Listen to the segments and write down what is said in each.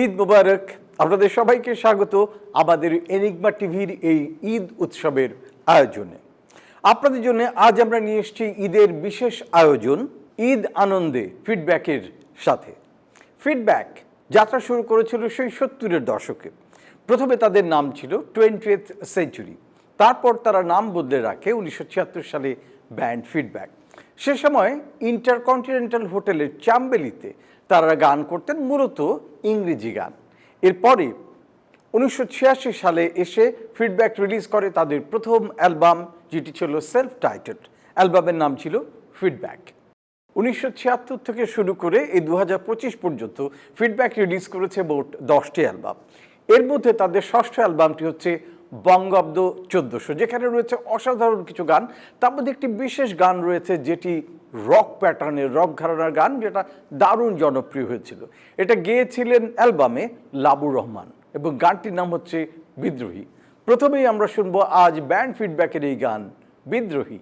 ঈদ মুবারক। আপনাদের সবাইকে স্বাগত আমাদের এনিগমা টিভির এই ঈদ উৎসবের আয়োজনে। আপনাদের জন্য আজ আমরা নিয়ে এসেছি ঈদের বিশেষ আয়োজন, ঈদ আনন্দে ফিডব্যাকের সাথে। ফিডব্যাক যাত্রা শুরু করেছিল সেই সত্তরের দশকে। প্রথমে তাদের নাম ছিল টোয়েন্টিয়েথ সেঞ্চুরি তারপর তারা নাম বদলে রাখে উনিশশো ছিয়াত্তর সালে ব্যান্ড ফিডব্যাক। সে সময় ইন্টারকন্টিনেন্টাল হোটেলের চাম্বেলিতে তারা গান করতেন, মূলত ইংরেজি গান। এরপরে উনিশশো ছিয়াশি সালে এসে ফিডব্যাক রিলিজ করে তাদের প্রথম অ্যালবাম, যেটি ছিল সেলফ টাইটেল অ্যালবামের নাম ছিল ফিডব্যাক উনিশশো ছিয়াত্তর থেকে শুরু করে এই দু হাজার পঁচিশ পর্যন্ত ফিডব্যাক রিলিজ করেছে মোট দশটি অ্যালবাম। এর মধ্যে তাদের ষষ্ঠ অ্যালবামটি হচ্ছে বঙ্গাব্দ চোদ্দশো, যেখানে রয়েছে অসাধারণ কিছু গান। তার মধ্যে একটি বিশেষ গান রয়েছে, যেটি রক প্যাটার্নের, রক ঘরানার গান, যেটা দারুণ জনপ্রিয় হয়েছিল। এটা গেয়েছিলেন অ্যালবামে লাবুর রহমান এবং গানটির নাম হচ্ছে বিদ্রোহী। প্রথমেই আমরা শুনব আজ ব্যান্ড ফিডব্যাকের এই গান, বিদ্রোহী।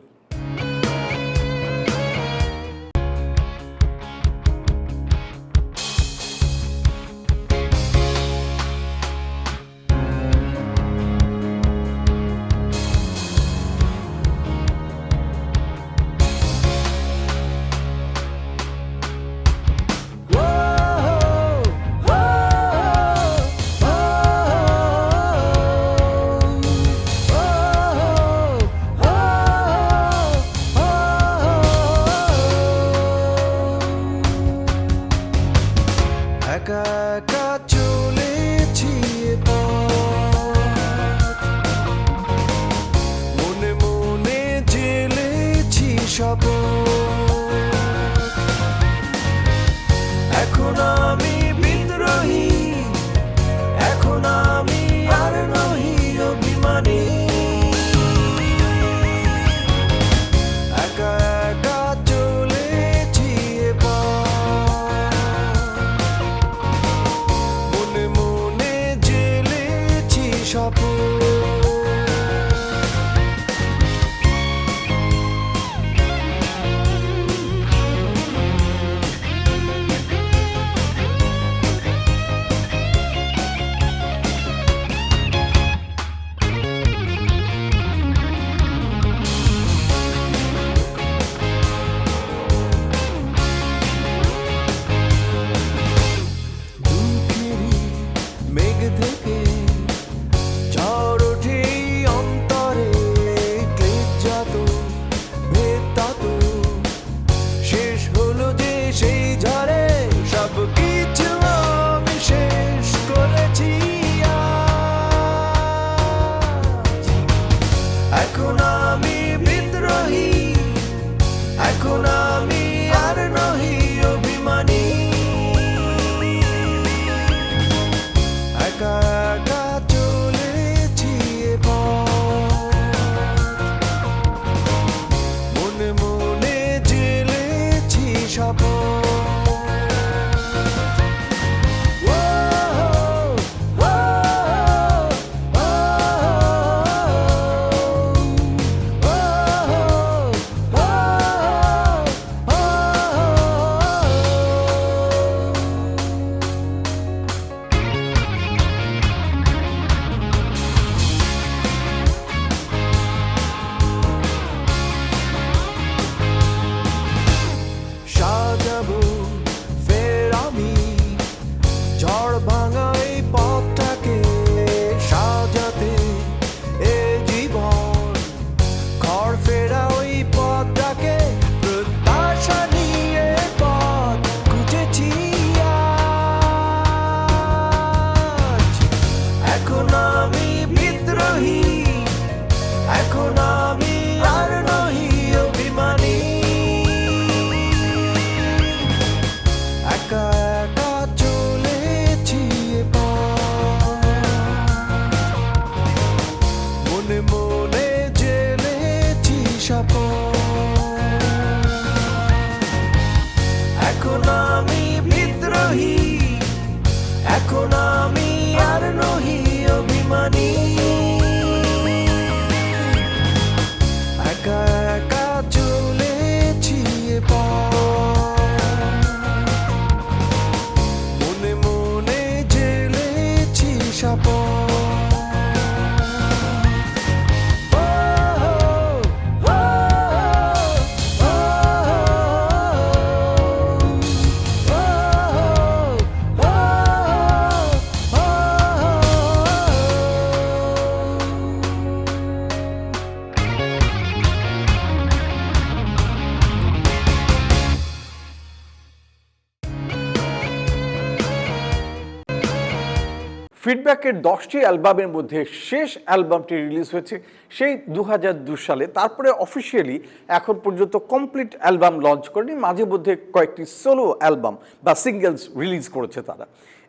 ফিডব্যাকের দশটি অ্যালবামের মধ্যে শেষ অ্যালবামটি রিলিজ হয়েছে সেই দু সালে। তারপরে অফিসিয়ালি এখন পর্যন্ত কমপ্লিট অ্যালবাম লঞ্চ করেনি, মাঝে মধ্যে কয়েকটি সোলো অ্যালবাম বা সিঙ্গেলস রিলিজ করেছে তারা।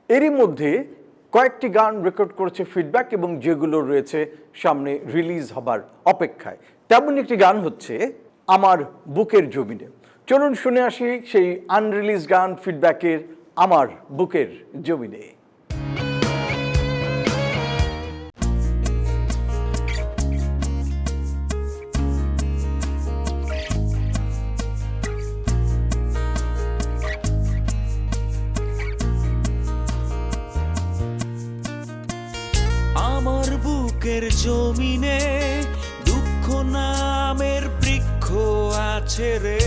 এরই মধ্যে কয়েকটি গান রেকর্ড করেছে ফিডব্যাক এবং যেগুলো রয়েছে সামনে রিলিজ হবার অপেক্ষায়। তেমন একটি গান হচ্ছে আমার বুকের জমিনে। চলুন শুনে আসি সেই আনরিলিজ গান ফিডব্যাকের আমার বুকের জমিনে। রে।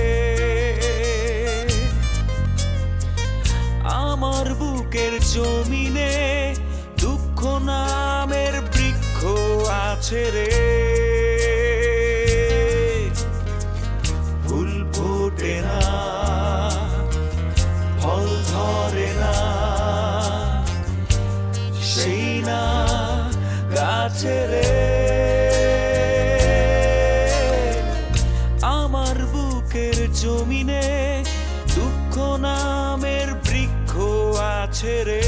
আমার বুকের জমিনে দুঃখ নামের বৃক্ষ আছে রে। আছে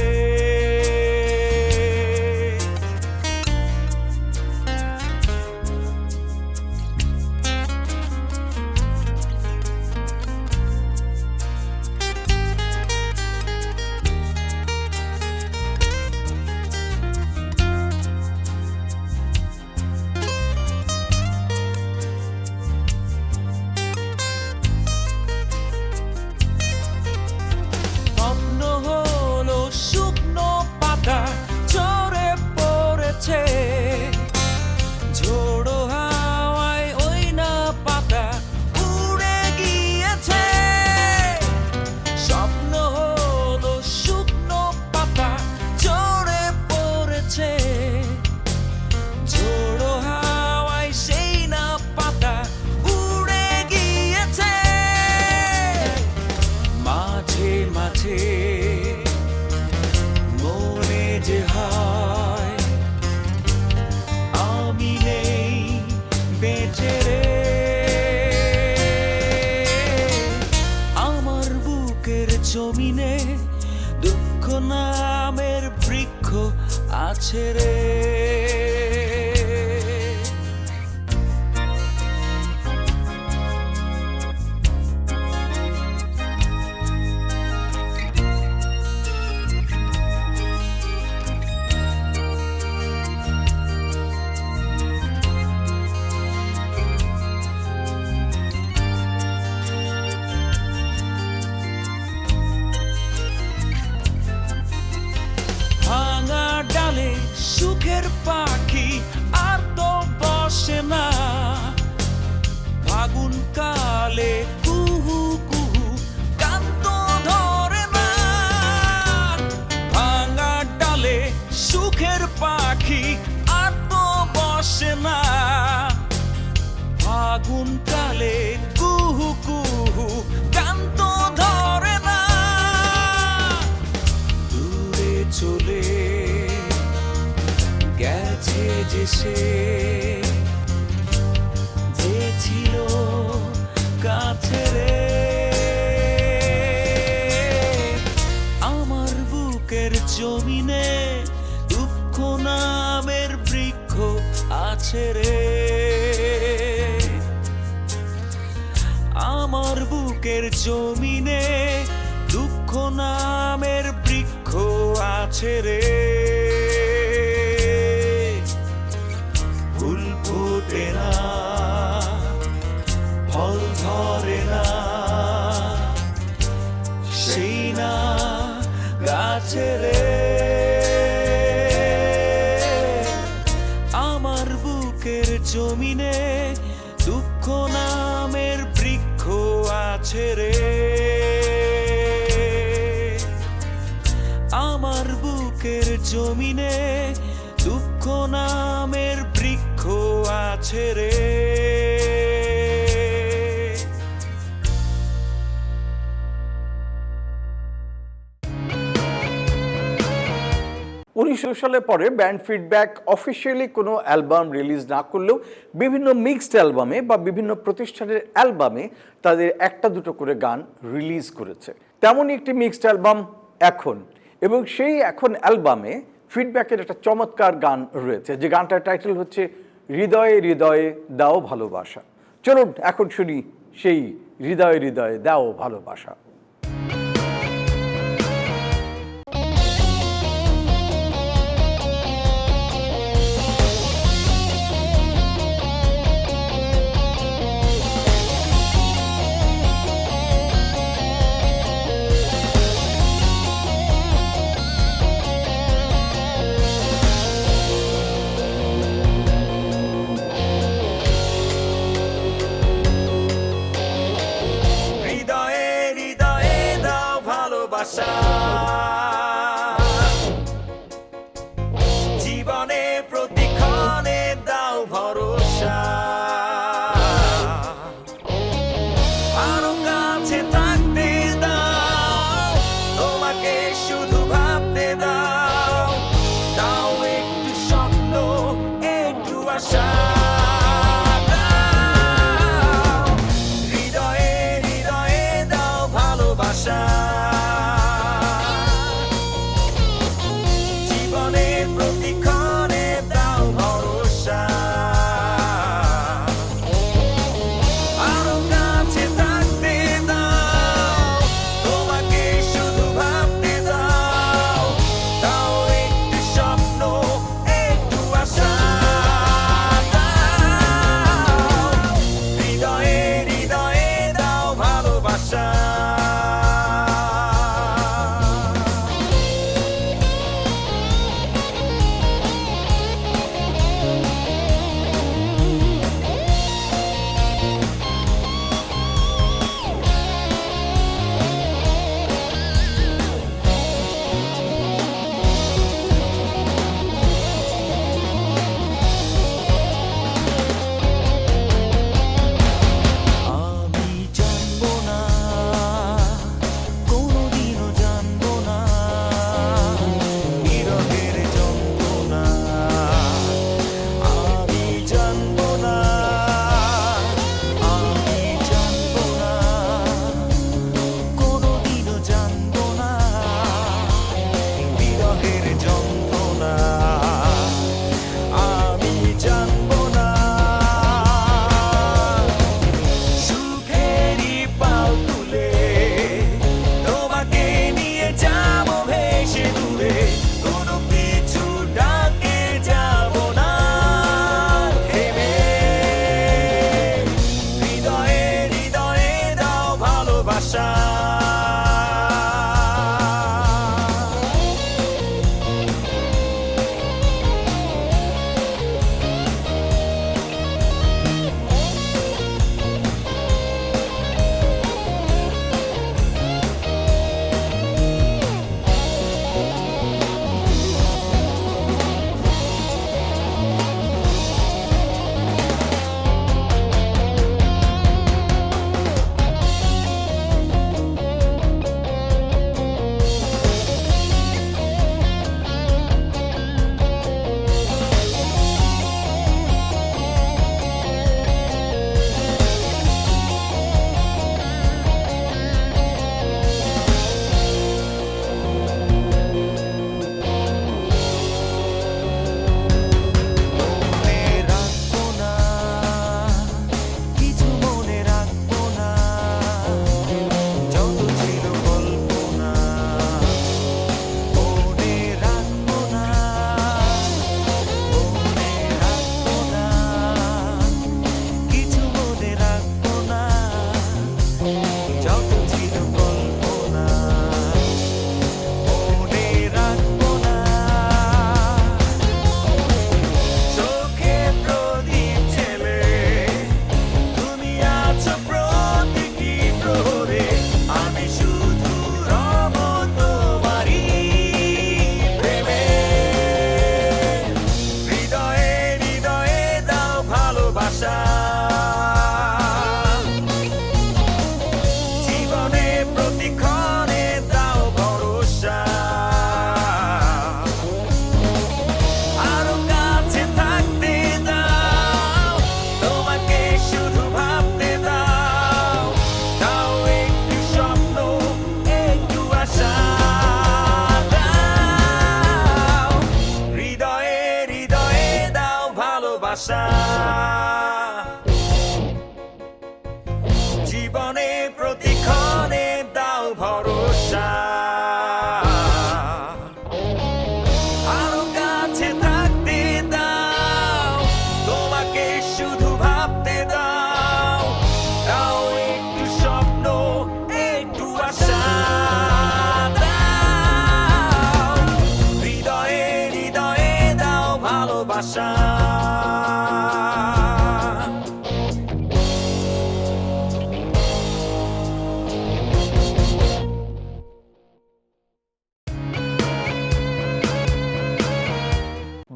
জমিনে দুঃখ নামের বৃক্ষ আছে রে। আমার বুকের জমিনে দুঃখ নামের বৃক্ষ আছে রে। রে উনিশশো সালে পরে ব্যান্ড ফিডব্যাক অফিসিয়ালি কোনো অ্যালবাম রিলিজ না করলেও বিভিন্ন মিক্সড অ্যালবামে বা বিভিন্ন প্রতিষ্ঠানের অ্যালবামে তাদের একটা দুটো করে গান রিলিজ করেছে। তেমনই একটি মিক্সড অ্যালবাম এখন এবং সেই এখন অ্যালবামে ফিডব্যাকের একটা চমৎকার গান রয়েছে। যে গানটার টাইটেল হচ্ছে হৃদয়ে হৃদয়ে দাও ভালোবাসা। চলুন এখন শুনি সেই হৃদয়ে হৃদয়ে দাও ভালোবাসা।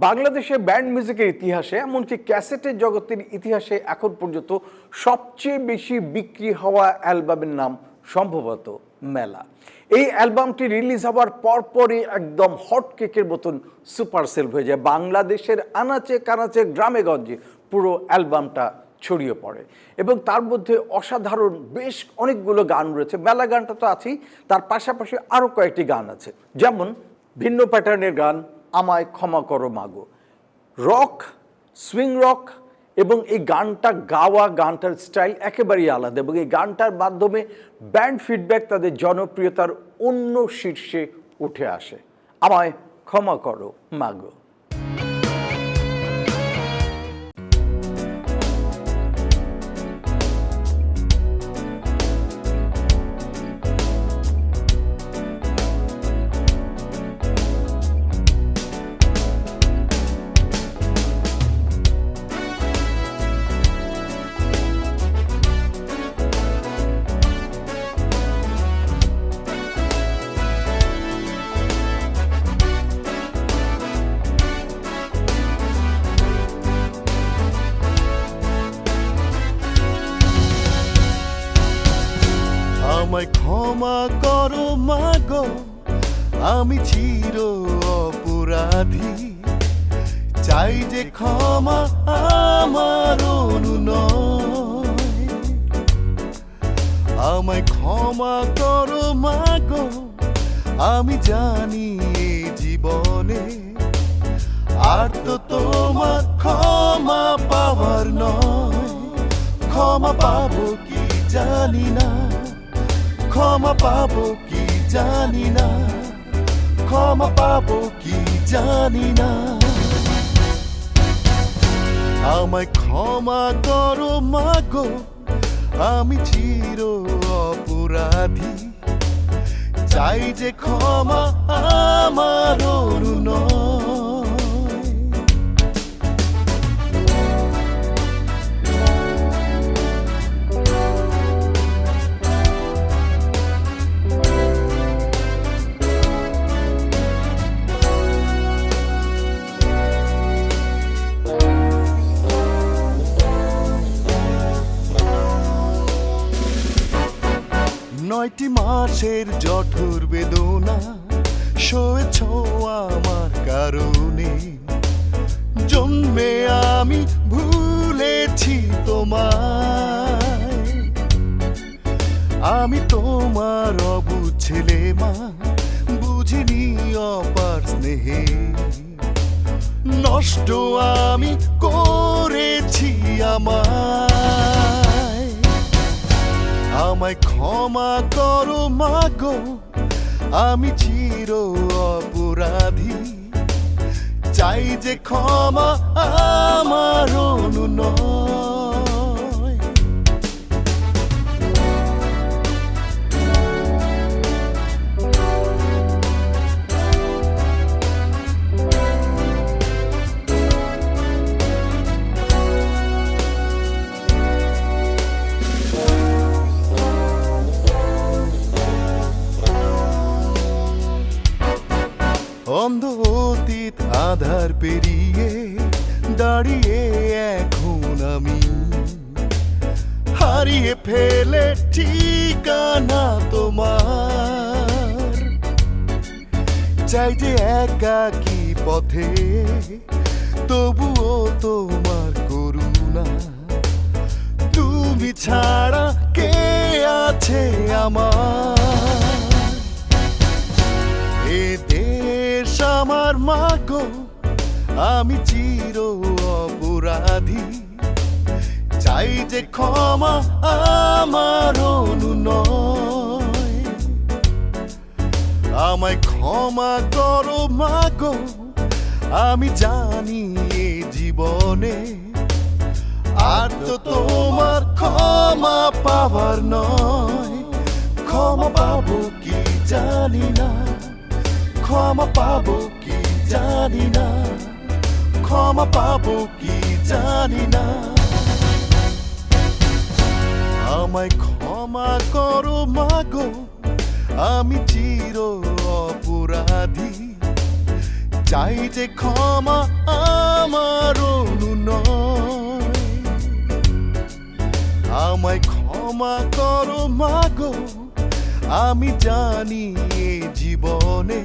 বাংলাদেশে ব্যান্ড মিউজিকের ইতিহাসে, এমনকি ক্যাসেটের জগতের ইতিহাসে এখন পর্যন্ত সবচেয়ে বেশি বিক্রি হওয়া অ্যালবামের নাম সম্ভবত মেলা। এই অ্যালবামটি রিলিজ হওয়ার পরপরই একদম হট কেকের মতন সুপার সেল হয়ে যায়। বাংলাদেশের আনাচে কানাচে গ্রামে গঞ্জে পুরো অ্যালবামটা ছড়িয়ে পড়ে। এবং তার মধ্যে অসাধারণ বেশ অনেকগুলো গান রয়েছে। মেলা গানটা তো আছেই, তার পাশাপাশি আরও কয়েকটি গান আছে। যেমন ভিন্ন প্যাটার্নের গান আমায় ক্ষমা করো মাগো রক, সুইং রক এবং এই গানটা গাওয়া, গানটার স্টাইল একেবারেই আলাদা এবং এই গানটার মাধ্যমে ব্যান্ড ফিডব্যাক তাদের জনপ্রিয়তার অন্য শীর্ষে উঠে আসে। আমায় ক্ষমা করো মাগো আমি জানি জীবনে আর তো তোমার ক্ষমা পাওয়ার নয়। ক্ষমা পাবো কি জানি না। ক্ষমা পাবো কি জানি না। ক্ষমা পাবো কি জানি না। আমায় ক্ষমা করো মাগো আমি চির অপরাধী। চাই যে ক্ষমা আমার অনুনয় নয়টি মাসের জঠুর বেদনা সয়েছ আমার কারণে। জন্মে আমি ভুলেছি তোমায়। আমি তোমার অবুঝ ছেলে মা, বুঝিনি অপার স্নেহে। নষ্ট আমি করেছি আমায়। আমায় ক্ষমা করো মাগো। আমি চির অপরাধী। চাই যে ক্ষমা আমার অনুনয়। যে ক্ষমা আমার আমায় ক্ষমা করো, মাগো। আমি জানি এ জীবনে আর তো তোমার ক্ষমা পাওয়ার নয়। ক্ষমা পাবো কি জানি না। ক্ষমা পাবো কি জানি না। ক্ষমা পাবো কি জানি না। আমায় ক্ষমা করো, মাগো। আমি চির অপরাধী। চাই যে ক্ষমা আমার আমায় ক্ষমা করো, মাগো। আমি জানি এ জীবনে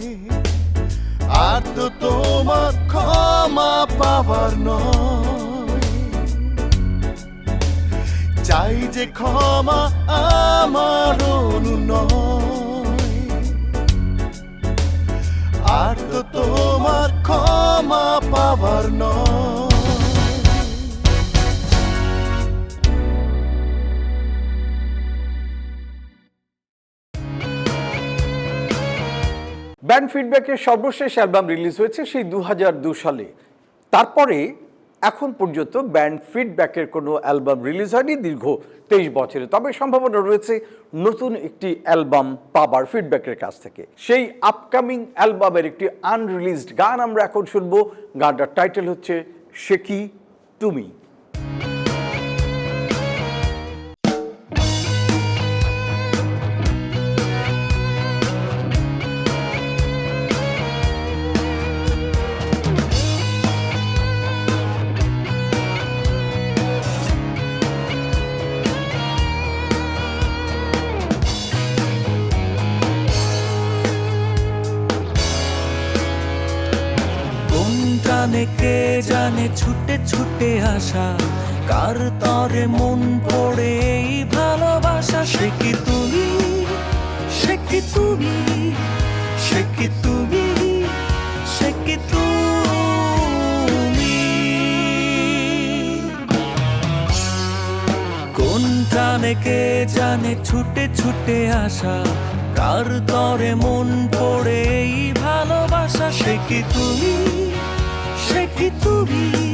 আর তো তোমার ক্ষমা পাবার নয়। চাই যে ক্ষমা আমার আর তো তোমার ক্ষমা পাবার নয়। ব্যান্ড ফিডব্যাকের সর্বশেষ অ্যালবাম রিলিজ হয়েছে সেই দু সালে। তারপরে এখন পর্যন্ত ব্যান্ড ফিডব্যাকের কোনো অ্যালবাম রিলিজ হয়নি দীর্ঘ তেইশ বছরে। তবে সম্ভাবনা রয়েছে নতুন একটি অ্যালবাম পাবার ফিডব্যাকের কাছ থেকে। সেই আপকামিং অ্যালবামের একটি আনরিলিজড গান আমরা এখন শুনব। গানটার টাইটেল হচ্ছে সে কি তুমি? ছুটে আসা। কার তরে মন পড়ে এই ভালোবাসা? সে কি তুমি? সে কি তুমি? সে কি তুমি? সে কি তুমি? কোন টানে কে জানে ছুটে ছুটে আসা? কার তরে মন পড়ে এই ভালোবাসা? সে কি তুমি? সে কি তুমি?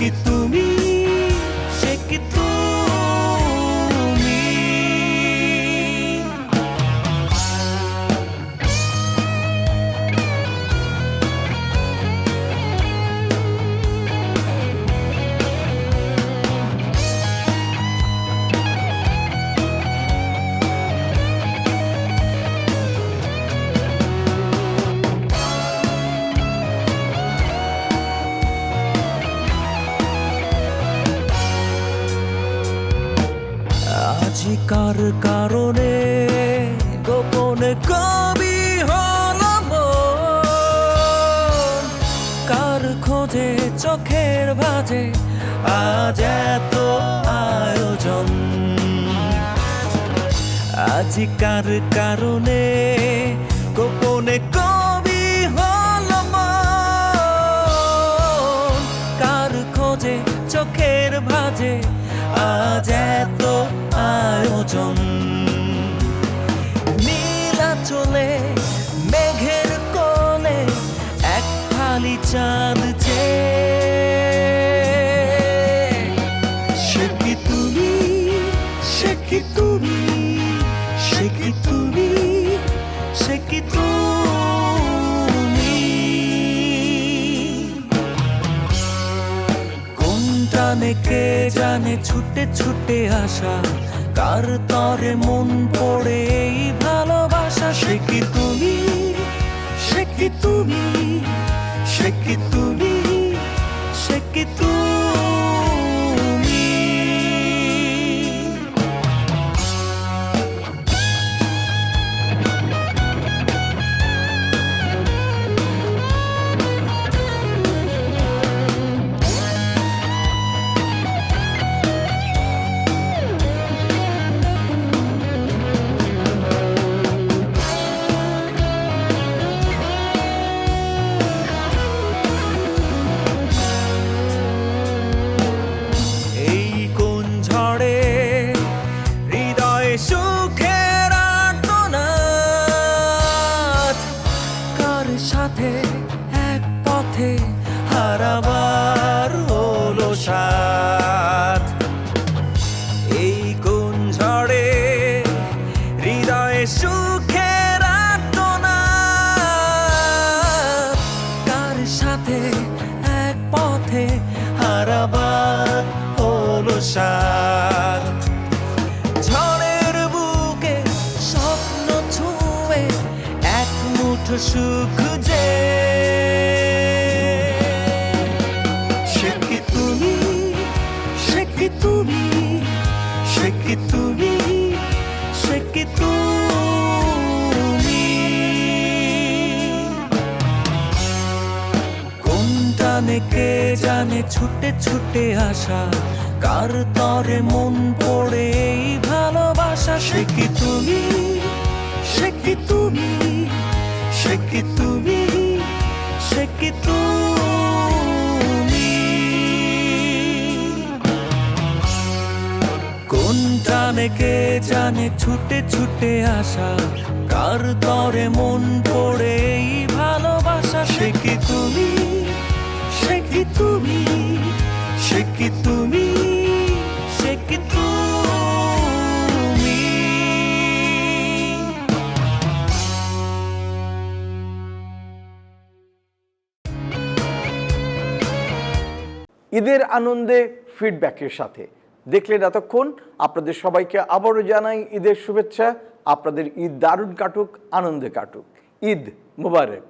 সে কারণে গোপনে কবি কার খোঁজে চোখের ভাজে আজ এত আয়োজন। আজিকার কারণে গোপনে কবি কার খোঁজে চোখের ভাজে আজ এত আয়োজন নীলা চলে মেঘের কোলে এক ফালি চাঁদ যে। সে কি তুমি, সে কি তুমি, সে তুমি সে তুমি? কোন টানে কে জানে ছুটে ছুটে আসা কার তরে মন পড়ে এই ভালোবাসা, সে কি তুমি? সে কি তুমি? সে কি তুমি ছুটে আসা, কার তরে মন পড়ে এই ভালোবাসা? সে কি তুমি? সে কি তুমি? সে কি তুমি? সে কি তুমি? কোন টানে কে জানে ছুটে ছুটে আসা, কার তরে মন পড়ে এই ভালোবাসা? সে কি তুমি? সে কি তুমি? ঈদের আনন্দে ফিডব্যাকের সাথে। দেখলেন এতক্ষণ আপনাদের সবাইকে আবারও জানাই ঈদের শুভেচ্ছা। আপনাদের ঈদ দারুণ কাটুক, আনন্দে কাটুক। ঈদ মুবারক।